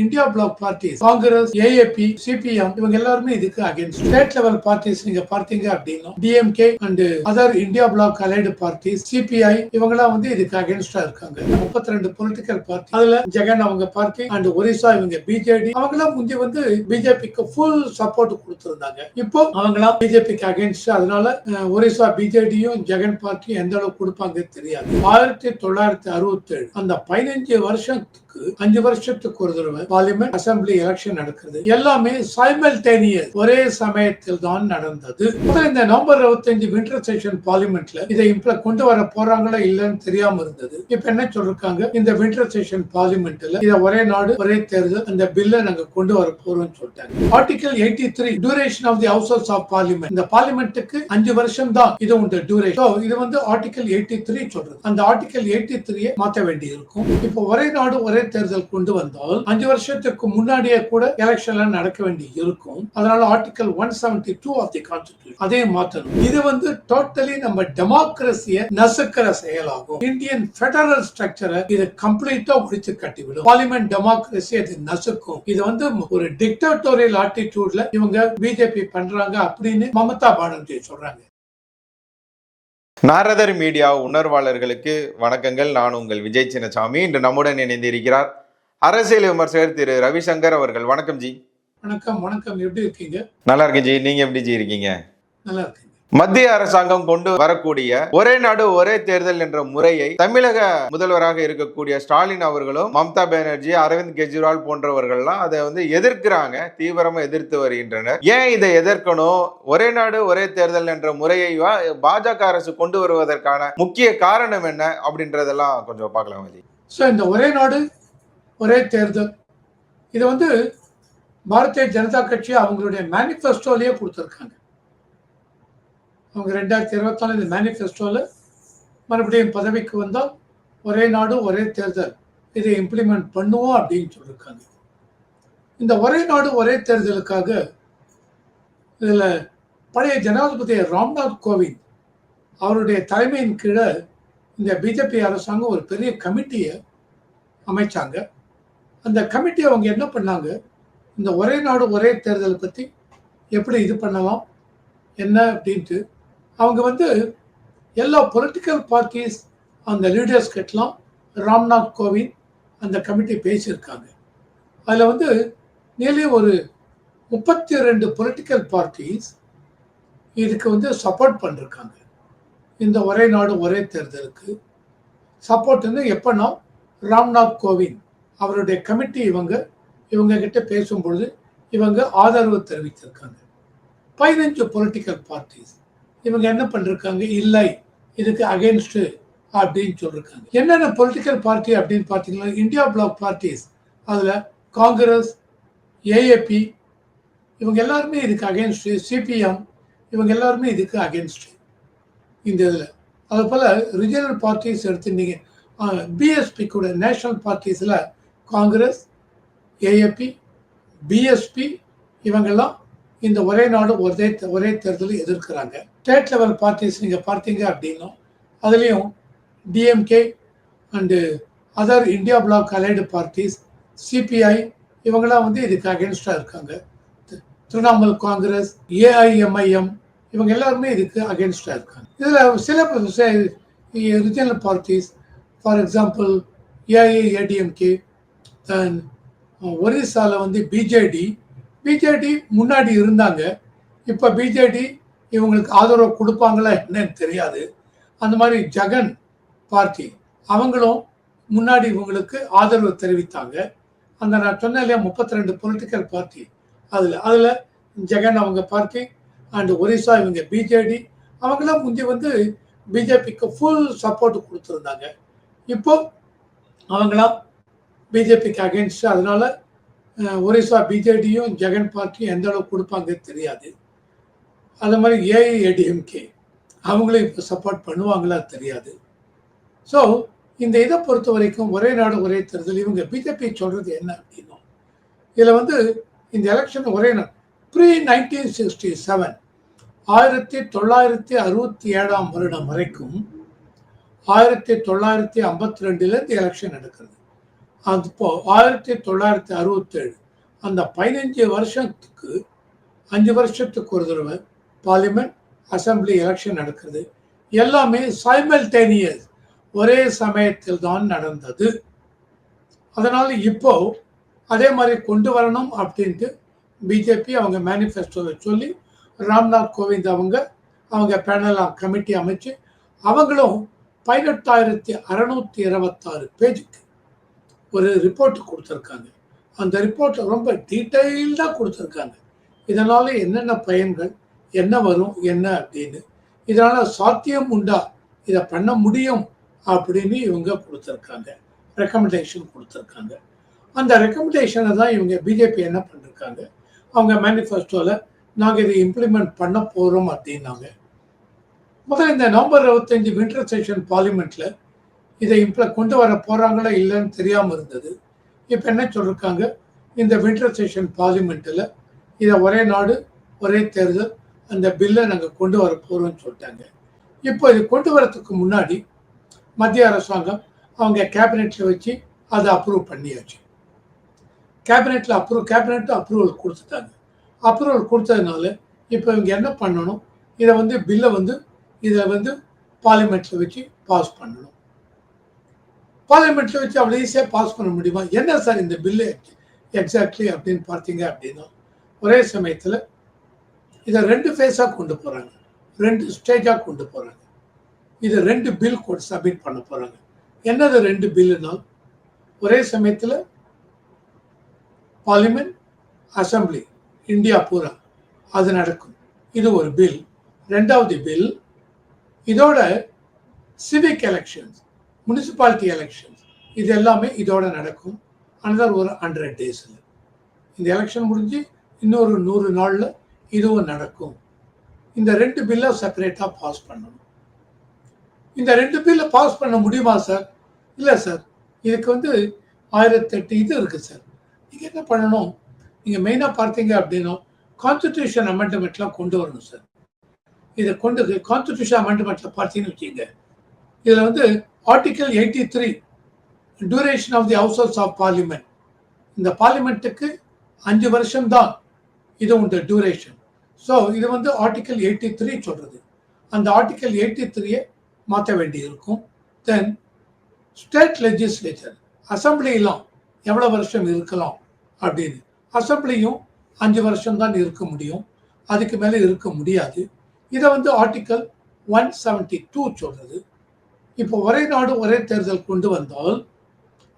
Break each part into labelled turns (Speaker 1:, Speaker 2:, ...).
Speaker 1: India bloc parties Congress AAP CPM இவங்க எல்லாருமே இதுக்கு அகைன்ஸ்ட் ஸ்டேட் லெவல் பார்ட்டிஸ் நீங்க பார்த்தீங்க அப்படின்னா DMK and other India bloc allied parties CPI இவங்கெல்லாம் வந்து இதுக்கு அகேன்ஸ்டா இருக்காங்க. முப்பத்தி ரெண்டு பொலிட்டிக்கல் பார்ட்டி அதுல ஜெகன் அவங்க பார்ட்டி அண்ட் ஒரிசா இவங்க பிஜேடி அவங்கெல்லாம் முந்தி வந்து பிஜேபிக்கு ஃபுல் சப்போர்ட் கொடுத்திருந்தாங்க. இப்போ அவங்கெல்லாம் பிஜேபிக்கு அகேன்ஸ்ட் அதனால ஒரிசா பிஜேடியும் ஜெகன் பார்ட்டியும் எந்த அளவுக்கு கொடுப்பாங்க தெரியாது. ஆயிரத்தி தொள்ளாயிரத்தி அறுபத்தி ஏழு அந்த பதினஞ்சு வருஷத்துக்கு அஞ்சு வருஷத்துக்கு ஒரு தடவை பார்லிமெண்ட் அசம்பிளி எலெக்ஷன் நடக்கிறது எல்லாமே சைமல்டேனியஸ் ஒரே சமயத்தில் தான் நடந்தது இந்த நவம்பர் இருபத்தஞ்சு வின்டர் செஷன் பார்லிமெண்ட்ல இதை இம்ப்ள கொண்டு வர போறாங்களா இல்லன்னு தெரியாம இருந்தது. இப்ப என்ன சொல்றாங்க இந்த வின்டர் செஷன் பார்லிமெண்ட்ல இதை ஒரே நாடு ஒரே தேர்தல் அந்த பில்ல நாங்க கொண்டு வர போறோம்னு சொல்லிட்டாங்க. Article eighty three duration of the houses of parliament இந்த பார்லிமெண்ட்டுக்கு அஞ்சு வருஷம் தான் இது உண்டு டியூரேஷன் இது வந்து ஆர்டிகல் எயிட்டி த்ரீ சொல்றது. அந்த ஆர்டிகல் எயிட்டி த்ரீயை மாத்த வேண்டி இருக்கும் இப்போ ஒரே நாடு ஒரே தேர்தல் கொண்டு வந்தால் அஞ்சு வருஷத்துக்கு முன்னாடியே கூட எலெக்ஷன்ல நடக்க வேண்டி இருக்கும் அதனால article one seventy two of the constitution அதே மாத்தணும். இது வந்து டோட்டலி நம்ம டெமோக்ரஸிய நசுக்கிற செயலாகும். இந்தியன் பெடரல் ஸ்ட்ரக்சரை இது கம்ப்ளீட்டா ஒழிச்சு கட்டிவிடும். பார்லிமெண்ட் டெமோக்ரஸி அது நசுக்கும். இது வந்து ஒரு டிக்டேட்டோரியல் ஆட்டிடியூட்ல இவங்க பிஜேபி பண்றாங்க அப்படின்னு மமதா பானர்ஜி சொல்றாங்க.
Speaker 2: நாரதர் மீடியா உணர்வாளர்களுக்கு வணக்கங்கள். நான் உங்கள் விஜய் சின்னசாமி. இன்று நம்முடன் இணைந்து இருக்கிறார் அரசியல் விமர்சகர் திரு ரவிசங்கர் அவர்கள். வணக்கம் ஜி.
Speaker 1: வணக்கம் வணக்கம். எப்படி இருக்கீங்க?
Speaker 2: நல்லா இருக்கேன் ஜி. நீங்க எப்படி ஜி இருக்கீங்க?
Speaker 1: நல்லா இருக்கீங்க
Speaker 2: மத்திய அரசாங்கம் கொண்டு வரக்கூடிய ஒரே நாடு ஒரே தேர்தல் என்ற முறையை தமிழக முதல்வராக இருக்கக்கூடிய ஸ்டாலின் அவர்களும் மம்தா பானர்ஜி அரவிந்த் கெஜ்ரிவால் போன்றவர்கள்லாம் அதை வந்து எதிர்க்கிறாங்க தீவிரமா எதிர்த்து வருகின்றனர். ஏன் இதை எதிர்க்கணும்? ஒரே நாடு ஒரே தேர்தல் என்ற முறையை வா- பாஜக அரசு கொண்டு வருவதற்கான முக்கிய காரணம் என்ன அப்படின்றதெல்லாம் கொஞ்சம் பார்க்கலாம் ஜி
Speaker 1: ஸோ இந்த ஒரே நாடு ஒரே தேர்தல் இது வந்து பாரதிய ஜனதா கட்சி அவங்களுடைய மேனிஃபெஸ்டோலயே கொடுத்துருக்காங்க. அவங்க ரெண்டாயிரத்தி இருபத்தி நாலு இந்த மேனிஃபெஸ்டோவில் மறுபடியும் பதவிக்கு வந்தால் ஒரே நாடு ஒரே தேர்தல். இதை இம்ப்ளிமெண்ட் பண்ணுவோம் அப்படின்னு சொல்லியிருக்காங்க. இந்த ஒரே நாடு ஒரே தேர்தலுக்காக இதில் பழைய ஜனாதிபதி ராம்நாத் கோவிந்த் அவருடைய தலைமையின் கீழே இந்த பிஜேபி அரசாங்கம் ஒரு பெரிய கமிட்டியை அமைச்சாங்க. அந்த கமிட்டி அவங்க என்ன பண்ணாங்க? இந்த ஒரே நாடு ஒரே தேர்தலை பற்றி எப்படி இது பண்ணலாம்? என்ன அப்படின்ட்டு அவங்க வந்து எல்லா பொலிட்டிக்கல் பார்ட்டிஸ் அந்த லீடர்ஸ் கிட்டலாம் ராம்நாத் கோவிந்த் அந்த கமிட்டி பேசியிருக்காங்க. அதில் வந்து நியர்லி ஒரு முப்பத்தி ரெண்டு பொலிட்டிக்கல் பார்ட்டிஸ் இதுக்கு வந்து சப்போர்ட் பண்ணிருக்காங்க. இந்த ஒரே நாடு ஒரே தேர்தலுக்கு சப்போர்ட் வந்து எப்போனா ராம்நாத் கோவிந்த் அவருடைய கமிட்டி இவங்க இவங்க கிட்ட பேசும்பொழுது இவங்க ஆதரவு தெரிவித்திருக்காங்க. பதினஞ்சு பொலிட்டிக்கல் பார்ட்டிஸ் இவங்க என்ன பண்ணிருக்காங்க? இல்லை. இதுக்கு அகைன்ஸ்ட் அப்படின்னு சொல்லியிருக்காங்க என்னென்ன பொலிட்டிக்கல் பார்ட்டி அப்படின்னு பார்த்தீங்கன்னா இந்தியா பிளாக் பார்ட்டிஸ் அதில் காங்கிரஸ் ஏஏபி இவங்க எல்லாருமே இதுக்கு அகைன்ஸ்ட் சிபிஎம் இவங்க எல்லாருமே இதுக்கு அகைன்ஸ்ட் இந்த இதில். அது போல் ரிஜினல் பார்ட்டிஸ் எடுத்துட்டீங்க பிஎஸ்பி கூட நேஷனல் பார்ட்டிஸில் காங்கிரஸ் ஏஏபி பிஎஸ்பி இவங்கெல்லாம் இந்த ஒரே நாடு ஒரே ஒரே தேர்தலில் எதிர்க்கிறாங்க. ஸ்டேட் லெவல் பார்ட்டிஸ் நீங்கள் பார்த்தீங்க அப்படின்னா அதுலேயும் DMK and other India bloc allied parties CPI இவங்களாம் வந்து இதுக்கு அகேன்ஸ்டாக இருக்காங்க. திரிணாமுல் காங்கிரஸ் ஏஐஎம்ஐஎம் இவங்க எல்லாருமே இதுக்கு அகேன்ஸ்டாக இருக்காங்க. இதில் சில regional parties for example AIADMK then ஒரிசாவில் வந்து பிஜேடி பிஜேடி முன்னாடி இருந்தாங்க. இப்போ பிஜேடி இவங்களுக்கு ஆதரவு கொடுப்பாங்களா என்னன்னு தெரியாது. அந்த மாதிரி ஜெகன் பார்ட்டி அவங்களும் முன்னாடி இவங்களுக்கு ஆதரவு தெரிவித்தாங்க. அந்த நான் சொன்னேன் இல்லையா முப்பத்தி ரெண்டு பொலிட்டிக்கல் பார்ட்டி அதில். அதில் ஜெகன் அவங்க பார்ட்டி அண்ட் ஒரிசா இவங்க பிஜேடி அவங்களாம் முந்தி வந்து பிஜேபிக்கு ஃபுல் சப்போர்ட் கொடுத்துருந்தாங்க. இப்போ அவங்களாம் பிஜேபிக்கு அகேன்ஸ்ட் அதனால ஒரிசா பிஜேடியும் ஜெகன் பார்ட்டியும் எந்த அளவுக்கு கொடுப்பாங்க தெரியாது. அது மாதிரி ஏஐஏடிஎம்கே அவங்களும் இப்போ சப்போர்ட் பண்ணுவாங்களா தெரியாது. ஸோ இந்த இதை பொறுத்த வரைக்கும் ஒரே நாடு ஒரே தேர்தல். இவங்க பிஜேபி சொல்கிறது என்ன அப்படின்னா இதில் வந்து இந்த எலெக்ஷன் ஒரே நாடு ப்ரீ நைன்டீன் சிக்ஸ்டி செவன் ஆயிரத்தி தொள்ளாயிரத்தி அறுபத்தி ஏழாம் வருடம் வரைக்கும் ஆயிரத்தி தொள்ளாயிரத்தி ஐம்பத்தி ரெண்டுலேருந்து எலெக்ஷன் நடக்கிறது அப்போ ஆயிரத்தி தொள்ளாயிரத்தி அறுபத்தேழு. அந்த பதினஞ்சு வருஷத்துக்கு அஞ்சு வருஷத்துக்கு ஒரு தடவை பார்லிமெண்ட் அசம்பிளி எலெக்ஷன் நடக்கிறது எல்லாமே சைமல்டேனியஸ் ஒரே சமயத்தில் தான் நடந்தது. அதனால் இப்போ அதே மாதிரி கொண்டு வரணும் அப்படின்ட்டு பிஜேபி அவங்க மேனிஃபெஸ்டோவை சொல்லி ராம்நாத் கோவிந்த் அவங்க அவங்க பேனல் கமிட்டி அமைச்சு அவங்களும் பதினெட்டாயிரத்தி அறநூற்றி இருபத்தாறு பேஜுக்கு ஒரு ரிப்போர்ட் கொடுத்துருக்காங்க. அந்த ரிப்போர்ட்டை ரொம்ப டீட்டெயில்டாக கொடுத்துருக்காங்க. இதனால் என்னென்ன பயன்கள் என்ன வரும் என்ன அப்படின்னு. இதனால் சாத்தியம் உண்டா? இதை பண்ண முடியும் அப்படின்னு இவங்க கொடுத்துருக்காங்க. ரெக்கமெண்டேஷன் கொடுத்துருக்காங்க. அந்த ரெக்கமெண்டேஷனை தான் இவங்க பிஜேபி என்ன பண்ணிருக்காங்க? அவங்க மேனிஃபெஸ்டோவில் நாங்கள் இதை இம்ப்ளிமெண்ட் பண்ண போகிறோம் அப்படின்னாங்க. முதல்ல இந்த நவம்பர் இருபத்தஞ்சு வின்டர் செஷன் பார்லிமெண்ட்டில் இதை இம்ப்ள கொண்டு வர போகிறாங்களா இல்லைன்னு தெரியாமல் இருந்தது. இப்போ என்ன சொல்லிருக்காங்க? இந்த வின்டர் செஷன் பார்லிமெண்ட்டில் இதை ஒரே நாடு ஒரே தேர்தல் அந்த பில்லை நாங்கள் கொண்டு வர போகிறோம்னு சொல்லிட்டாங்க. இப்போ இது கொண்டு வரத்துக்கு முன்னாடி மத்திய அரசாங்கம் அவங்க கேபினெட்டில் வச்சு அதை அப்ரூவ் பண்ணியாச்சு. கேபினெட்டில் அப்ரூவ் கேபினெட் அப்ரூவல் கொடுத்துட்டாங்க. அப்ரூவல் கொடுத்ததுனால இப்போ இவங்க என்ன பண்ணணும்? இதை வந்து பில்லை வந்து இதை வந்து பார்லிமெண்ட்டில் வச்சு பாஸ் பண்ணணும். பார்லிமெண்ட்ல வச்சு அவ்வளோ ஈஸியாக பாஸ் பண்ண முடியுமா? என்ன சார் இந்த பில்லு எக்ஸாக்ட்லி அப்படின்னு பார்த்தீங்க அப்படின்னா ஒரே சமயத்தில் இதை ரெண்டு ஃபேஸாக கொண்டு போகிறாங்க ரெண்டு ஸ்டேஜாக கொண்டு போகிறாங்க இது ரெண்டு பில் கூட சப்மிட் பண்ண போகிறாங்க என்னது ரெண்டு பில்லுனால் ஒரே சமயத்தில் பார்லிமெண்ட் அசம்பிளி இந்தியா பூரா அது நடக்கும். இது ஒரு பில் ரெண்டாவது பில் இதோட சிவிக் எலெக்ஷன்ஸ் முனிசிபாலிட்டி எலெக்ஷன்ஸ் இது எல்லாமே இதோட நடக்கும். அனதர் ஒரு ஹண்ட்ரட் டேஸில் இந்த எலெக்ஷன் முடிஞ்சு இன்னொரு நூறு நாளில் இதுவும் நடக்கும். இந்த ரெண்டு பில்லை செப்பரேட்டாக பாஸ் பண்ணணும். இந்த ரெண்டு பில்லை பாஸ் பண்ண முடியுமா சார் இல்லை சார் இதுக்கு வந்து ஆயிரத்தெட்டு இது இருக்குது சார் நீங்கள் என்ன பண்ணணும்? நீங்கள் மெயினாக பார்த்தீங்க அப்படின்னா கான்ஸ்டியூஷன் அமெண்ட்மெண்ட்லாம் கொண்டு வரணும் சார் இதை கொண்டு கான்ஸ்டியூஷன் அமெண்ட்மெண்ட்டில் பார்த்தீங்கன்னு வச்சுங்க இதில் வந்து article eighty three duration of the houses of parliament இந்த பார்லிமெண்ட்டுக்கு அஞ்சு வருஷம்தான் இது உண்டு டியூரேஷன் ஸோ இது வந்து ஆர்டிக்கல் எயிட்டி த்ரீ சொல்கிறது அந்த ஆர்டிகல் எயிட்டி த்ரீயை மாற்ற வேண்டி இருக்கும் தென் ஸ்டேட் லெஜிஸ்லேச்சர் அசம்பிளிலாம் எவ்வளோ வருஷம் இருக்கலாம் அப்படின்னு. அசம்பிளியும் அஞ்சு வருஷம் தான் இருக்க முடியும். அதுக்கு மேலே இருக்க முடியாது. இதை வந்து ஆர்டிக்கல் ஒன் செவன்ட்டி டூ சொல்கிறது இப்போ ஒரே நாடு ஒரே தேர்தல் கொண்டு வந்தால்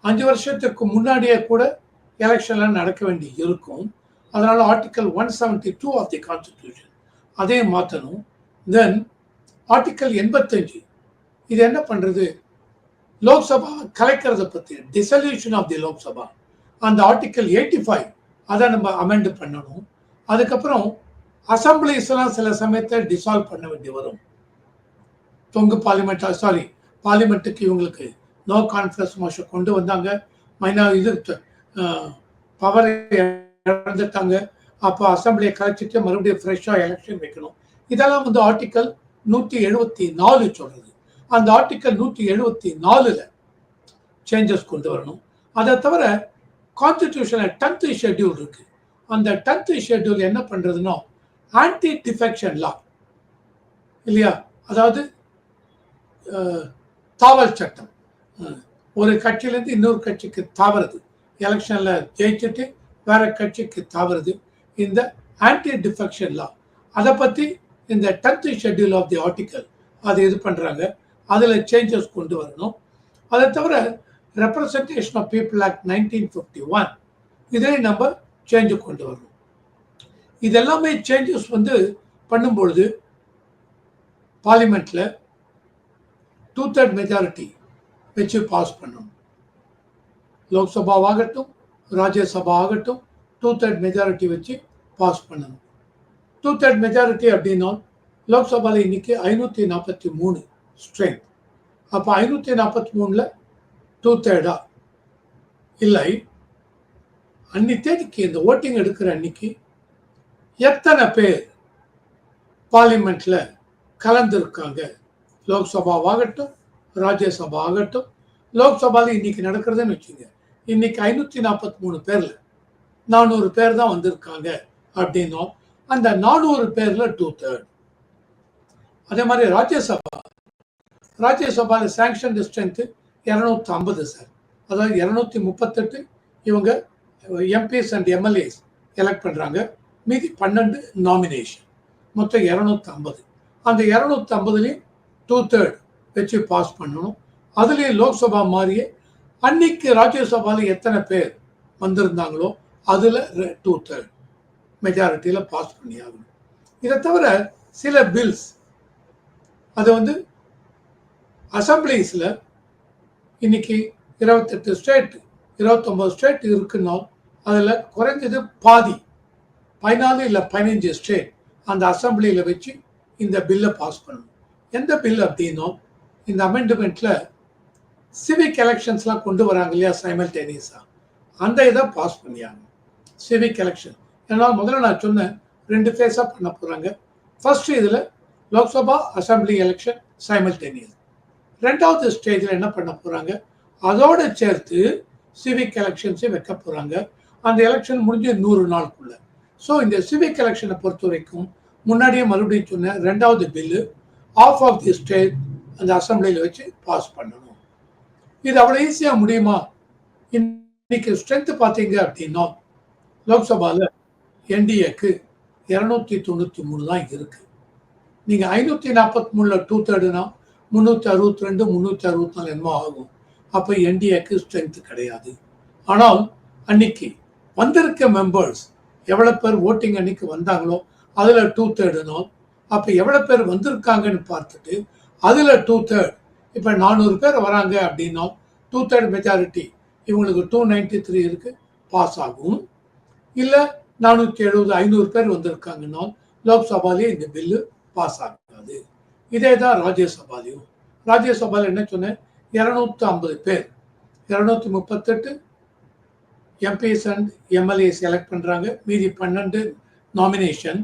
Speaker 1: அஞ்சு வருஷத்துக்கு முன்னாடியே கூட எலெக்ஷன்லாம் நடக்க வேண்டி இருக்கும். அதனால article one seventy two of the constitution அதையும் மாற்றணும். தென் ஆர்டிக்கல் எண்பத்தஞ்சு இது என்ன பண்றது? லோக்சபா கலைக்கிறத பற்றி டிசல்யூஷன் ஆஃப் தி லோக்சபா. அந்த ஆர்டிக்கல் எயிட்டி ஃபைவ் அதை நம்ம அமெண்ட் பண்ணணும். அதுக்கப்புறம் அசம்பிளிஸ் எல்லாம் சில சமயத்தை டிசால்வ் பண்ண வேண்டி வரும். தொங்கு பார்லிமெண்ட் சாரி பார்லிமெண்ட்டுக்கு இவங்களுக்கு நோ கான்ஃபிடன்ஸ் மோஷன் கொண்டு வந்தாங்க. மைனா இது பவர் இழந்துட்டாங்க. அப்போ அசம்பிளியை கலைச்சிட்டு மறுபடியும் ஃப்ரெஷ்ஷாக எலெக்ஷன் வைக்கணும். இதெல்லாம் வந்து ஆர்டிக்கல் நூற்றி எழுபத்தி நாலு சொல்கிறது அந்த ஆர்டிக்கல் நூற்றி எழுபத்தி நாலில் சேஞ்சஸ் கொண்டு வரணும். அதை தவிர கான்ஸ்டிடியூஷனில் டென்த் ஷெட்யூல் இருக்குது அந்த டென்த் ஷெட்யூல் என்ன பண்ணுறதுன்னா ஆன்டி டிஃபெக்ஷன் லா இல்லையா? அதாவது தாவல் சட்டம். ஒரு கட்சியிலேருந்து இன்னொரு கட்சிக்கு தாவறது. எலெக்ஷனில் ஜெயிச்சுட்டு வேற கட்சிக்கு தாவறது. இந்த ஆன்டி டிஃபெக்ஷன் லா அதை பற்றி இந்த tenth schedule of the article அது இது பண்ணுறாங்க அதில் சேஞ்சஸ் கொண்டு வரணும். அதை தவிர representation of people act nineteen fifty one இதே நம்ம சேஞ்சு கொண்டு வரணும். இதெல்லாமே சேஞ்சஸ் வந்து பண்ணும்பொழுது பார்லிமெண்ட்டில் டூ தேர்ட் மெஜாரிட்டி வச்சு பாஸ் பண்ணணும். லோக்சபாவாகட்டும் ராஜ்யசபா ஆகட்டும் டூ தேர்ட் மெஜாரிட்டி வச்சு பாஸ் பண்ணணும். டூ தேர்ட் மெஜாரிட்டி அப்படின்னா லோக்சபாவில் இன்னைக்கு ஐநூற்றி நாற்பத்தி மூணு ஸ்ட்ரென்த் அப்போ ஐநூற்றி நாற்பத்தி மூணில் டூ தேர்டா இல்லை. அன்னி தேதிக்கு இந்த ஓட்டிங் எடுக்கிற அன்னைக்கு எத்தனை பேர் பார்லிமெண்ட்டில் கலந்துருக்காங்க? லோக்சபாவாகட்டும் ராஜ்யசபா ஆகட்டும் லோக்சபாவில் இன்னைக்கு நடக்கிறதுன்னு வச்சுங்க இன்னைக்கு ஐநூற்றி நாற்பத்தி மூணு பேரில் நானூறு பேர் தான் வந்திருக்காங்க அப்படின்னோம். அந்த நானூறு பேரில் டூ தேர்ட் அதே மாதிரி ராஜ்யசபா. ராஜ்யசபாவில் சாங்ஷன் ஸ்ட்ரென்த்து இரநூத்தி ஐம்பது சார் அதாவது இரநூத்தி முப்பத்தெட்டு இவங்க எம்பிஸ் அண்ட் எம்எல்ஏஸ் எலெக்ட் பண்ணுறாங்க மீதி பன்னெண்டு நாமினேஷன் மொத்தம் இரநூத்தி ஐம்பது அந்த இரநூத்தி ஐம்பதுலேயும் டூ தேர்ட் வச்சு பாஸ் பண்ணணும். அதுலேயும் லோக்சபா மாதிரியே அன்னைக்கு ராஜ்யசபாவில் எத்தனை பேர் வந்திருந்தாங்களோ அதில் டூ தேர்ட் மெஜாரிட்டியில் பாஸ் பண்ணி ஆகணும். இதை தவிர சில பில்ஸ் அது வந்து அசம்பிளிஸில் இன்னைக்கு இருபத்தெட்டு ஸ்டேட் இருபத்தொம்பது ஸ்டேட் இருக்குன்னா அதில் குறைஞ்சது பாதி பதினாலு இல்லை பதினஞ்சு ஸ்டேட் அந்த அசம்பிளியில் வச்சு இந்த பில்லை பாஸ் பண்ணணும். எந்த பில் அப்படின்னும் இந்த அமெண்ட்மெண்ட்டில் சிவிக் எலெக்ஷன்ஸ்லாம் கொண்டு வராங்க இல்லையா சைமல்டேனியஸாக அந்த இதை பாஸ் பண்ணியாங்க. சிவிக் எலெக்ஷன் ஏன்னா முதல்ல நான் சொன்னேன் ரெண்டு ஃபேஸாக பண்ண போகிறாங்க ஃபர்ஸ்ட் இதில் லோக்சபா அசம்பிளி எலெக்ஷன் சைமல்டேனியஸ் ரெண்டாவது ஸ்டேஜில் என்ன பண்ண போகிறாங்க அதோட சேர்த்து சிவிக் எலெக்ஷன்ஸே வைக்க போகிறாங்க அந்த எலெக்ஷன் முடிஞ்சு நூறு நாளுக்குள்ள. ஸோ இந்த சிவிக் எலெக்ஷனை பொறுத்த வரைக்கும் முன்னாடியே மறுபடியும் சொன்னேன் ரெண்டாவது bill of of the state அந்த அசம்பிளியில் வச்சு பாஸ் பண்ணணும். இது அவ்வளோ ஈஸியாக முடியுமா? இன்னைக்கு ஸ்ட்ரென்த் பார்த்தீங்க அப்படின்னா லோக்சபாவில் என்டிஏக்கு இரநூத்தி தொண்ணூற்றி மூணு தான் இருக்கு. நீங்கள் ஐநூற்றி நாற்பத்தி மூணில் டூ தேர்டுனா முந்நூற்றி அறுபத்தி ரெண்டு முந்நூற்றி அறுபத்தி நாலு என்னமோ ஆகும். அப்போ என்டிஏக்கு ஸ்ட்ரென்த் கிடையாது. ஆனால் அன்னைக்கு வந்திருக்க மெம்பர்ஸ் எவ்வளோ பேர் ஓட்டிங் அன்னைக்கு வந்தாங்களோ அதில் டூ தேர்டுனால் அப்போ எவ்வளோ பேர் வந்திருக்காங்கன்னு பார்த்துட்டு அதில் டூ தேர்ட் இப்போ நானூறு பேர் வராங்க அப்படின்னா டூ தேர்ட் மெஜாரிட்டி இவங்களுக்கு டூ நைன்டி த்ரீ இருக்குது பாஸ் ஆகும். இல்லை நானூற்றி எழுபது ஐநூறு பேர் வந்திருக்காங்கன்னா லோக்சபாலேயே இந்த பில்லு பாஸ் ஆகாது. இதே தான் ராஜ்யசபாலையும். ராஜ்யசபாவில் என்ன சொன்னேன் இரநூத்தி ஐம்பது பேர். இரநூத்தி முப்பத்தெட்டு எம்பிஸ் அண்ட் எம்எல்ஏ செலக்ட் பண்ணுறாங்க மீதி பன்னெண்டு நாமினேஷன்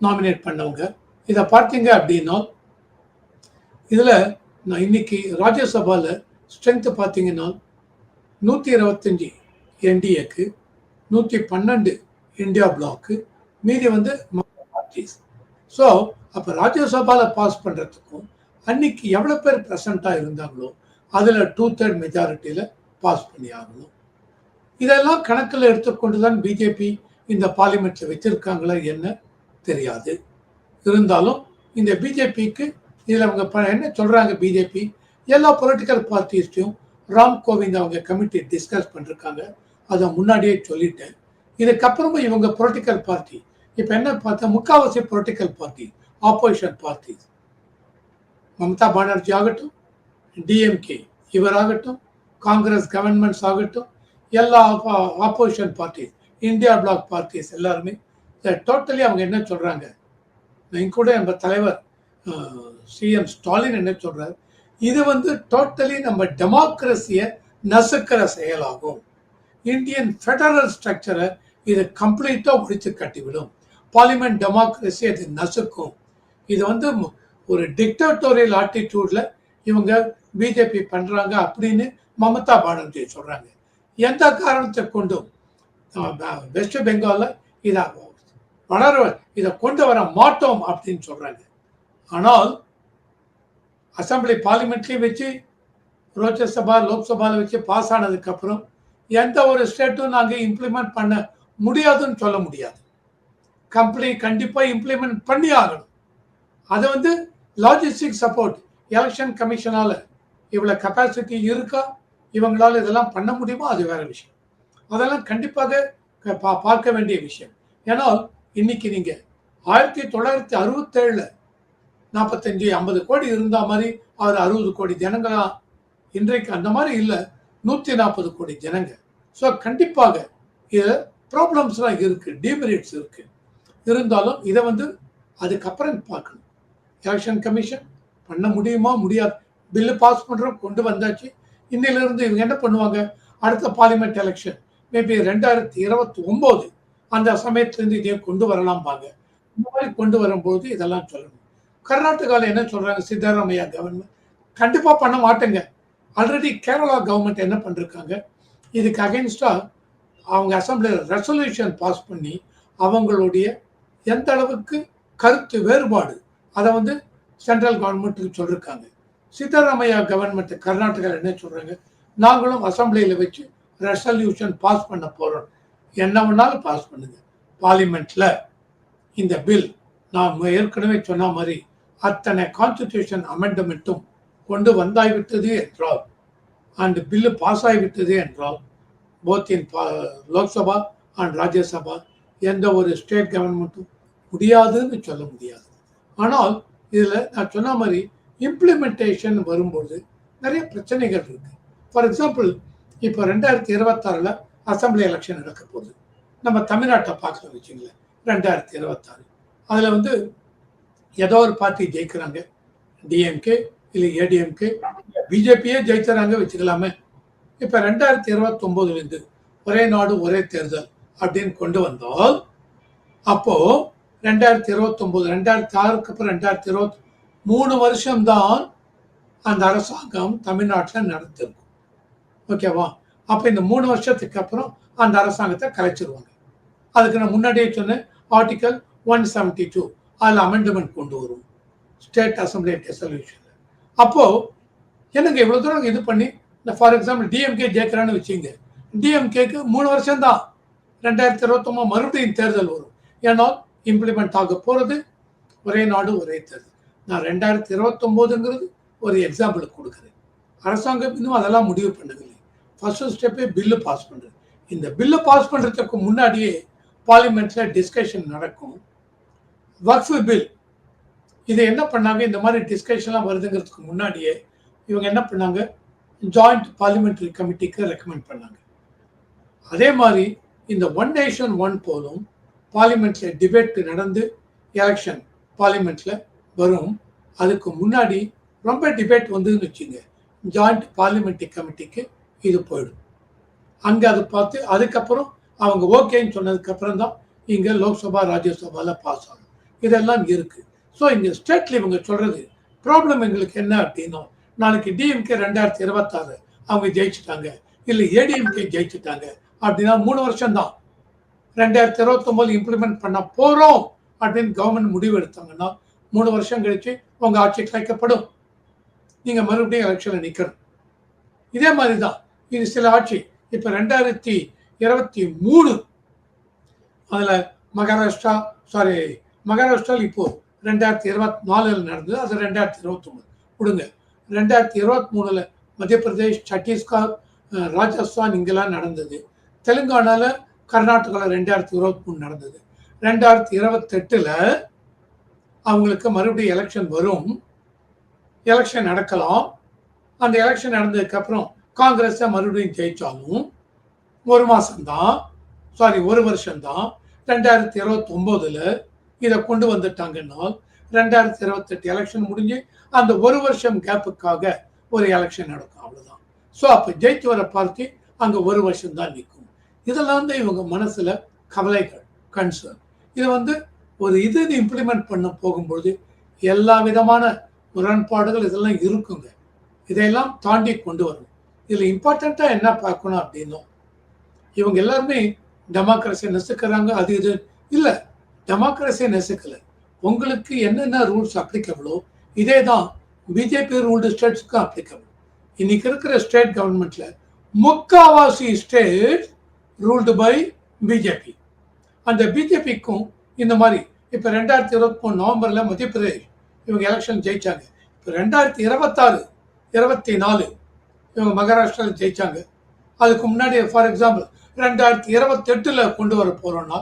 Speaker 1: நாமினேட் பண்ணவங்க. இதை பார்த்தீங்க அப்படின்னா இதில் நான் இன்னைக்கு ராஜ்யசபாவில் ஸ்ட்ரென்த்து பார்த்தீங்கன்னா நூற்றி இருபத்தஞ்சி என்டிஏக்கு நூற்றி பன்னெண்டு இந்தியா பிளாக்கு மீதி வந்து பார்ட்டிஸ் ஸோ அப்போ ராஜ்யசபாவில் பாஸ் பண்ணுறதுக்கும் அன்னைக்கு எவ்வளோ பேர் ப்ரெசண்ட்டாக இருந்தாங்களோ அதில் டூ தேர்ட் மெஜாரிட்டியில் பாஸ் பண்ணி ஆகணும். இதெல்லாம் கணக்கில் எடுத்துக்கொண்டு தான் பிஜேபி இந்த பார்லிமெண்ட்டில் வச்சிருக்காங்களா என்ன தெரியாது. இருந்தாலும் இந்த பிஜேபிக்கு இதில் அவங்க ப- என்ன சொல்கிறாங்க பிஜேபி எல்லா பொலிட்டிக்கல் பார்ட்டிஸ்டையும் ராம் கோவிந்த் அவங்க கமிட்டி டிஸ்கஸ் பண்ணிருக்காங்க. அதை முன்னாடியே சொல்லிட்டேன். இதுக்கப்புறமும் இவங்க பொலிட்டிக்கல் பார்ட்டி இப்போ என்ன பார்த்தா முக்காவாசி political party opposition party Mamata Banerjee ஆகட்டும் டிஎம்கே இவராகட்டும் காங்கிரஸ் கவர்மெண்ட்ஸ் ஆகட்டும் எல்லா opposition parties India bloc parties எல்லாருமே டோட்டலி அவங்க என்ன சொல்கிறாங்க கூட நம்ம தலைவர் சிஎம் ஸ்டாலின் என்ன சொல்றாரு? இது வந்து டோட்டலி நம்ம டெமோக்ரஸியை நசுக்கிற செயலாகும். இந்தியன் ஃபெடரல் ஸ்ட்ரக்சரை இது கம்ப்ளீட்டாக ஒழிச்சு கட்டிவிடும். பார்லிமெண்ட் டெமோக்ரஸி அது நசுக்கும். இது வந்து ஒரு டிக்டட்டோரியல் ஆட்டிடியூட்ல இவங்க பிஜேபி பண்ணுறாங்க அப்படின்னு மமதா பானர்ஜி சொல்கிறாங்க எந்த காரணத்தை கொண்டும்? வெஸ்ட் பெங்காலில் இதாகும். வளர இதை கொண்டு வர மாட்டோம் அப்படின்னு சொல்றாங்க. ஆனால் அசம்பிளி பார்லிமெண்ட்லேயும் வச்சு ராஜ்யசபா லோக்சபாவில் வச்சு பாஸ் ஆனதுக்கப்புறம் எந்த ஒரு ஸ்டேட்டும் நாங்கள் இம்ப்ளிமெண்ட் பண்ண முடியாதுன்னு சொல்ல முடியாது. கம்பெனி கண்டிப்பாக இம்ப்ளிமெண்ட் பண்ணி ஆகணும். அதை வந்து லாஜிஸ்டிக் சப்போர்ட் எலெக்ஷன் கமிஷனால இவ்வளோ கெப்பாசிட்டி இருக்கா? இவங்களால் இதெல்லாம் பண்ண முடியுமா? அது வேற விஷயம். அதெல்லாம் கண்டிப்பாக பா- பார்க்க வேண்டிய விஷயம். ஏன்னா இன்னைக்கு நீங்க ஆயிரத்தி தொள்ளாயிரத்தி அறுபத்தேழுல நாற்பத்தஞ்சு ஐம்பது கோடி இருந்த மாதிரி அவர் அறுபது கோடி ஜனங்களா? இன்றைக்கு அந்த மாதிரி இல்லை. நூற்றி நாற்பது கோடி ஜனங்க. ஸோ கண்டிப்பாக இதில் ப்ராப்ளம்ஸ்லாம் இருக்கு டிமெரிட்ஸ் இருக்கு. இருந்தாலும் இதை வந்து அதுக்கப்புறம் பார்க்கணும். எலெக்ஷன் கமிஷன் பண்ண முடியுமா? முடியாது. பில்லு பாஸ் பண்ணுறோம் கொண்டு வந்தாச்சு. இன்னிலிருந்து இவங்க என்ன பண்ணுவாங்க? அடுத்த பார்லிமெண்ட் எலெக்ஷன் மேபி ரெண்டாயிரத்தி இருபத்தி ஒம்போது அந்த சமயத்திலிருந்து இதையும் கொண்டு வரலாம்பாங்க இந்த மாதிரி கொண்டு வரும்போது இதெல்லாம் சொல்லணும். கர்நாடகாவில் என்ன சொல்றாங்க? சித்தராமையா கவர்மெண்ட் கண்டிப்பாக பண்ண மாட்டேங்க. ஆல்ரெடி கேரளா கவர்மெண்ட் என்ன பண்ணிருக்காங்க? இதுக்கு அகைன்ஸ்டாக அவங்க அசம்பிளியில் ரெசல்யூஷன் பாஸ் பண்ணி அவங்களுடைய எந்த அளவுக்கு கருத்து வேறுபாடு அதை வந்து சென்ட்ரல் கவர்மெண்ட்டுக்கு சொல்லியிருக்காங்க சித்தராமையா கவர்மெண்ட் கர்நாடகாவில் என்ன சொல்கிறாங்க நாங்களும் அசம்பிளியில் வச்சு ரெசல்யூஷன் பாஸ் பண்ண போகிறோம் என்ன வேணாலும் பாஸ் பண்ணுங்க. பார்லிமெண்ட்டில் இந்த பில் நான் ஏற்கனவே சொன்ன மாதிரி அத்தனை கான்ஸ்டிடியூஷன் அமெண்டமெண்ட்டும் கொண்டு வந்தாய்விட்டது என்றால் அண்ட் பில்லு பாஸ் ஆகிவிட்டது என்றால் both in Lok Sabha and Rajya Sabha எந்த ஒரு ஸ்டேட் கவர்மெண்ட்டும் முடியாதுன்னு சொல்ல முடியாது. ஆனால் இதில் நான் சொன்ன மாதிரி இம்ப்ளிமெண்டேஷன் வரும்போது நிறைய பிரச்சனைகள் இருக்குது ஃபார் எக்ஸாம்பிள் இப்போ ரெண்டாயிரத்தி இருபத்தாறில் அசம்பிளி எலெக்ஷன் நடக்க போகுது. நம்ம தமிழ்நாட்டை பார்க்குறோம் வச்சுங்களேன். ரெண்டாயிரத்தி இருபத்தாறு. அதில் வந்து ஏதோ ஒரு பார்ட்டி ஜெயிக்கிறாங்க. டிஎம்கே இல்லை ஏடிஎம்கே பிஜேபியே ஜெயிச்சுறாங்க வச்சுக்கலாமே. இப்போ ரெண்டாயிரத்தி இருபத்தொம்போதுலேருந்து ஒரே நாடு ஒரே தேர்தல் அப்படின்னு கொண்டு வந்தால் அப்போது ரெண்டாயிரத்தி இருபத்தொம்போது ரெண்டாயிரத்தி ஆறுக்கு அப்புறம் ரெண்டாயிரத்தி இருபத்தி மூணு வருஷம்தான் அந்த அரசாங்கம் தமிழ்நாட்டில் நடத்திருக்கும் ஓகேவா? அப்போ இந்த மூணு வருஷத்துக்கு அப்புறம் அந்த அரசாங்கத்தை கலைச்சிருவாங்க. அதுக்கு நான் முன்னாடியே சொன்னேன் ஆர்டிக்கல் ஒன் செவன்டி டூ அதில் அமெண்ட்மெண்ட் கொண்டு வரும். ஸ்டேட் அசம்பிளி ரெசல்யூஷன் அப்போது என்னங்க இவ்வளோ தூரம் இது பண்ணி இந்த ஃபார் எக்ஸாம்பிள் டிஎம்கே ஜெயிக்கிறான்னு வச்சுங்க டிஎம்கேக்கு மூணு வருஷம்தான். ரெண்டாயிரத்தி இருபத்தொம்பது மறுபடியும் தேர்தல் வரும். ஏன்னா இம்ப்ளிமெண்ட் ஆக போகிறது ஒரே நாடு ஒரே தேர்தல். நான் ரெண்டாயிரத்தி இருபத்தொம்போதுங்கிறது ஒரு எக்ஸாம்பிளுக்கு கொடுக்குறேன். அரசாங்கம் இன்னும் அதெல்லாம் முடிவு பண்ணவில்லை. ஃபர்ஸ்ட் ஸ்டெப்பே பில்லு பாஸ் பண்ணுறது இந்த பில்லு பாஸ் பண்ணுறதுக்கு முன்னாடியே பார்லிமெண்ட்டில் டிஸ்கஷன் நடக்கும். வக்ஃபு பில் இதை என்ன பண்ணாங்க? இந்த மாதிரி டிஸ்கஷன்லாம் வருதுங்கிறதுக்கு முன்னாடியே இவங்க என்ன பண்ணாங்க? ஜாயிண்ட் பார்லிமெண்ட்ரி கமிட்டிக்கு ரெக்கமெண்ட் பண்ணாங்க. அதே மாதிரி இந்த ஒன் நேஷன் ஒன் போலும் பார்லிமெண்ட்ல டிபேட் நடந்து எலெக்ஷன் பார்லிமெண்ட்ல வரும். அதுக்கு முன்னாடி ரொம்ப டிபேட் வந்ததுன்னு வச்சுங்க. ஜாயிண்ட் பார்லிமெண்ட்ரி கமிட்டிக்கு இது போயிடும். அங்கே அதை பார்த்து அதுக்கப்புறம் அவங்க ஓகேன்னு சொன்னதுக்கப்புறம் தான் இங்கே லோக்சபா ராஜ்யசபாவில் பாஸ் ஆகும். இதெல்லாம் இருக்குது ஸோ இங்கே ஸ்டேட்டில் இவங்க சொல்கிறது ப்ராப்ளம் எங்களுக்கு என்ன அப்படின்னா நாளைக்கு டிஎம்கே ரெண்டாயிரத்தி இருபத்தாறு அவங்க ஜெயிச்சுட்டாங்க. இல்லை ஏடிஎம்கே ஜெயிச்சுட்டாங்க. அப்படின்னா மூணு வருஷம் தான் ரெண்டாயிரத்தி இருபத்தொம்போது இம்ப்ளிமெண்ட் பண்ண போகிறோம் அப்படின்னு கவர்மெண்ட் முடிவு எடுத்தாங்கன்னா மூணு வருஷம் கழித்து உங்கள் ஆட்சி கலைக்கப்படும் நீங்கள் மறுபடியும் எலெக்ஷனில் நிற்கணும் இதே மாதிரி தான் இது சில ஆட்சி. இப்போ ரெண்டாயிரத்தி இருபத்தி மூணு அதில் மகாராஷ்டிரா சாரி மகாராஷ்டிராவில் இப்போது ரெண்டாயிரத்தி இருபத்தி நாலில் நடந்தது அது ரெண்டாயிரத்தி இருபத்தி மூணு கொடுங்க ரெண்டாயிரத்தி இருபத்தி மூணில் மத்திய பிரதேஷ் சத்தீஸ்கர் ராஜஸ்தான் இங்கெல்லாம் நடந்தது. தெலுங்கானாவில் கர்நாடகாவில் ரெண்டாயிரத்தி இருபத்தி மூணு நடந்தது. ரெண்டாயிரத்தி இருபத்தெட்டில் அவங்களுக்கு மறுபடியும் எலெக்ஷன் வரும். எலெக்ஷன் நடக்கலாம். அந்த எலெக்ஷன் நடந்ததுக்கப்புறம் காங்கிரஸை மறுபடியும் ஜெயிச்சாலும் ஒரு மாசம்தான் சாரி ஒரு வருஷம்தான். ரெண்டாயிரத்தி இருபத்தி ஒன்பதுல இதை கொண்டு வந்துட்டாங்கன்னா ரெண்டாயிரத்தி இருபத்தெட்டு எலெக்ஷன் முடிஞ்சு அந்த ஒரு வருஷம் கேப்புக்காக ஒரு எலெக்ஷன் நடக்கும் அவ்வளவுதான். ஸோ அப்போ ஜெயிச்சு வர பார்ட்டி அங்கே ஒரு வருஷம் தான் நிற்கும். இதெல்லாம் வந்து இவங்க மனசுல கவலைகள் கன்சர்ன் இது வந்து ஒரு இது இம்ப்ளிமெண்ட் பண்ண போகும்பொழுது எல்லா விதமான முரண்பாடுகள் இதெல்லாம் இருக்குங்க. இதையெல்லாம் தாண்டி கொண்டு வரணும். இதில் இம்பார்ட்டண்ட்டாக என்ன பார்க்கணும் அப்படின்னும் இவங்க எல்லாருமே டெமோக்ரஸியை நெசுக்கிறாங்க அது இது. இல்லை டெமோக்ரஸியை நெசுக்கலை. உங்களுக்கு என்னென்ன ரூல்ஸ் அப்ளிகபிளோ இதே தான் பிஜேபி ரூல்டு ஸ்டேட்ஸ்க்கும் அப்ளிகபிள் இன்னைக்கு இருக்கிற ஸ்டேட் கவர்மெண்ட்ல முக்காவாசி ஸ்டேட் ரூல்டு பை பிஜேபி அந்த பிஜேபிக்கும் இந்த மாதிரி இப்போ ரெண்டாயிரத்தி இருபத்தி மூணு நவம்பரில் மத்திய பிரதேஷ் இவங்க எலெக்ஷன் ஜெயிச்சாங்க. இப்போ ரெண்டாயிரத்தி இருபத்தாறு இருபத்தி நாலு இவங்க மகாராஷ்டிராவில் ஜெயிச்சாங்க. அதுக்கு முன்னாடி ஃபார் எக்ஸாம்பிள் ரெண்டாயிரத்தி இருபத்தெட்டில் கொண்டு வர போகிறோன்னா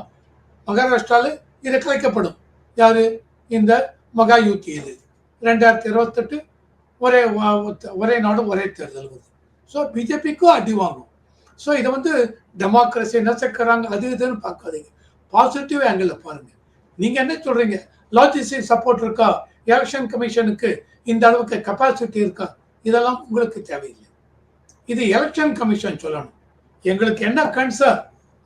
Speaker 1: மகாராஷ்டிராவில் இது கலைக்கப்படும். யார்? இந்த மகா யூத்தி இது. ரெண்டாயிரத்தி இருபத்தெட்டு ஒரே ஒரே நாடு ஒரே தேர்தல் வருது. ஸோ பிஜேபிக்கும் அடி வாங்கும். ஸோ இதை வந்து டெமோக்ரஸி என்ன சேர்க்குறாங்க? அது இதுன்னு பார்க்காதீங்க. பாசிட்டிவ் ஆங்கிளில் பாருங்கள் நீங்கள் என்ன சொல்கிறீங்க லாஜிஸ்டிக் சப்போர்ட் இருக்கா? எலெக்ஷன் கமிஷனுக்கு இந்த அளவுக்கு கெப்பாசிட்டி இருக்கா? இதெல்லாம் உங்களுக்கு தேவையில்லை. இது எலெக்ஷன் கமிஷன் சொல்லணும். எங்களுக்கு என்ன கன்சர்ன்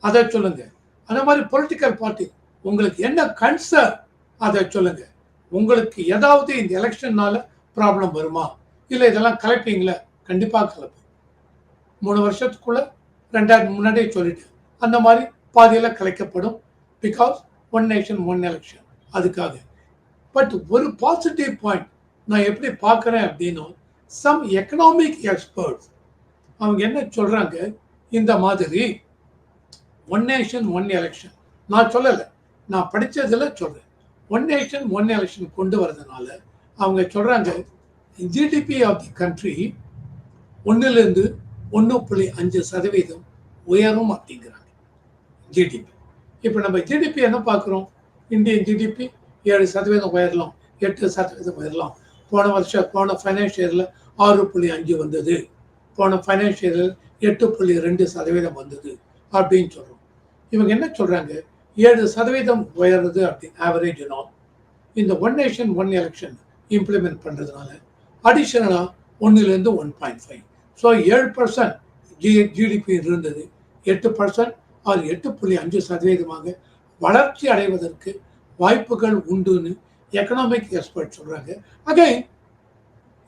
Speaker 1: அதை சொல்லுங்க. அந்த மாதிரி பொலிட்டிக்கல் பார்ட்டி உங்களுக்கு என்ன கன்சர்ன் அதை சொல்லுங்க. உங்களுக்கு ஏதாவது இந்த எலெக்ஷன்னால ப்ராப்ளம் வருமா? இல்லை இதெல்லாம் கலப்பீங்களா? கண்டிப்பாக கலப்போம் மூணு வருஷத்துக்குள்ள ரெண்டாயிரத்து முன்னாடியே சொல்லிட்டு அந்த மாதிரி பாதியில் கலைக்கப்படும். Because one nation one election அதுக்காக. பட் ஒரு பாசிட்டிவ் பாயிண்ட் நான் எப்படி பார்க்குறேன் அப்படின்னா சம் எக்கனாமிக் எக்ஸ்பர்ட்ஸ் அவங்க என்ன சொல்கிறாங்க இந்த மாதிரி ஒன் நேஷன் ஒன் எலெக்ஷன் நான் சொல்லலை. நான் படித்ததில் சொல்கிறேன் ஒன் நேஷன் ஒன் எலெக்ஷன் கொண்டு வரதுனால அவங்க சொல்கிறாங்க ஜிடிபி ஆஃப் தி கண்ட்ரி ஒன்றுலேருந்து ஒன்று புள்ளி அஞ்சு சதவீதம் உயரும் அப்படிங்கிறாங்க ஜிடிபி இப்போ நம்ம ஜிடிபி என்ன பார்க்குறோம்? இந்தியன் ஜிடிபி ஏழு சதவீதம் உயரலாம் எட்டு சதவீதம் உயரலாம். போன வருஷம் போன ஃபைனான்ஷியரில் ஆறு புள்ளி அஞ்சு வந்தது. போன ஃபைனான்ஷியரில் எட்டு புள்ளி ரெண்டு சதவீதம் வந்தது அப்படின்னு சொல்கிறோம் இவங்க என்ன சொல்கிறாங்க ஏழு சதவீதம் உயருது அப்படின்னு ஆவரேஜ் நாள் இந்த one nation one election implement பண்ணுறதுனால அடிஷனலாக ஒன்றுலேருந்து ஒன் பாயிண்ட் ஃபைவ் ஸோ ஏழு பர்சன்ட் ஜி ஜிடிபி இருந்தது. எட்டு பர்சன்ட் அது எட்டு புள்ளி அஞ்சு சதவீதமாக வளர்ச்சி அடைவதற்கு வாய்ப்புகள் உண்டுன்னு எக்கனாமிக் எக்ஸ்பர்ட் சொல்கிறாங்க அகைன்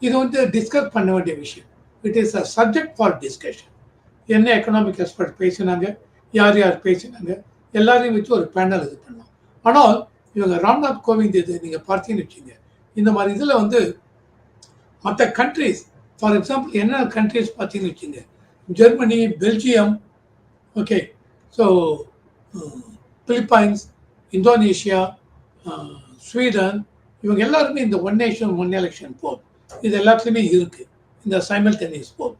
Speaker 1: இது வந்து டிஸ்கஸ் பண்ண வேண்டிய விஷயம். It is a subject for discussion என்ன எக்கனாமிக் எக்ஸ்பர்ட் பேசினாங்க யார் யார் பேசினாங்க எல்லாரையும் வச்சு ஒரு பேனல் இது பண்ணலாம் ஆனால் இவங்க ராம்நாத் கோவிந்த் இது நீங்கள் பார்த்தீங்கன்னு வச்சுங்க இந்த மாதிரி இதில் வந்து மற்ற கண்ட்ரிஸ் ஃபார் எக்ஸாம்பிள் என்ன கண்ட்ரிஸ் பார்த்தீங்கன்னு வச்சுங்க Germany Belgium okay so Philippines Indonesia Sweden இவங்க எல்லாருமே இந்த ஒன் நேஷன் ஒன் எலெக்ஷன் போல் இது எல்லாத்துலேயுமே இருக்குது இந்த சைமல்டேனியஸ் போல்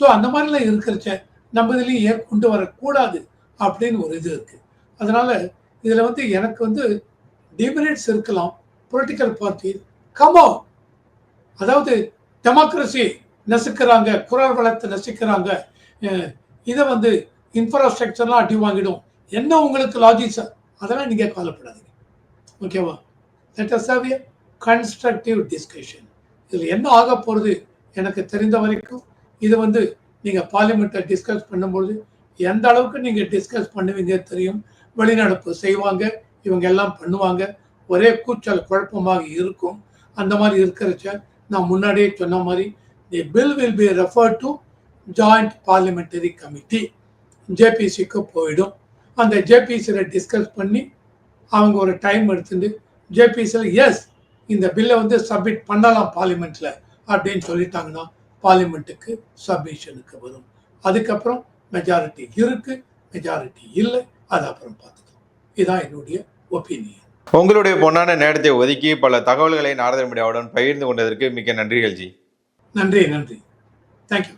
Speaker 1: ஸோ அந்த மாதிரிலாம் இருக்கிறச்ச நம்ம இதுலேயும் ஏன் கொண்டு வரக்கூடாது அப்படின்னு ஒரு இது இருக்குது அதனால் இதில் வந்து எனக்கு வந்து டிமெரிட்ஸ் இருக்கலாம் பொலிட்டிக்கல் பார்ட்டி கமோ அதாவது டெமோக்ரஸி நசுக்கிறாங்க குரல் வளத்தை நசுக்கிறாங்க இதை வந்து இன்ஃப்ராஸ்ட்ரக்சர்லாம் அடி வாங்கிடும். என்ன உங்களுக்கு லாஜிக்ஸ் அதெல்லாம் நீங்கள் கவலைப்படாதீங்க. ஓகேவா let us have a constructive discussion இதில் என்ன ஆக போகிறது எனக்கு தெரிந்த வரைக்கும் இது வந்து நீங்கள் பார்லிமெண்ட்டை டிஸ்கஸ் பண்ணும்பொழுது எந்த அளவுக்கு நீங்கள் டிஸ்கஸ் பண்ணுவீங்க தெரியும். வெளிநடப்பு செய்வாங்க இவங்க எல்லாம் பண்ணுவாங்க. ஒரே கூச்சல் குழப்பமாக இருக்கும். அந்த மாதிரி இருக்கிறச்ச நான் முன்னாடியே சொன்ன மாதிரி the bill will be refer to joint parliamentary committee ஜேபிசிக்கு போயிடும். அந்த ஜேபிசியில் டிஸ்கஸ் பண்ணி அவங்க ஒரு டைம் எடுத்துட்டு ஜேபிசியில் எஸ் இந்த பில்லை வந்து சப்மிட் பண்ணலாம் பார்லிமெண்ட்டில் அப்படின்னு சொல்லிட்டாங்கன்னா பார்லிமெண்ட்டுக்கு சப்மிஷனுக்கு வரும். அதுக்கப்புறம் மெஜாரிட்டி இருக்கு மெஜாரிட்டி இல்லை அது அப்புறம் பார்த்துக்கலாம். இதுதான் என்னுடைய ஒப்பீனியன்
Speaker 2: உங்களுடைய பொன்னான நேரத்தை ஒதுக்கி பல தகவல்களை நாரதர் மீடியாவுடன் பகிர்ந்து கொண்டதற்கு மிக்க நன்றிகள் ஜி.
Speaker 1: நன்றி நன்றி. தேங்க்யூ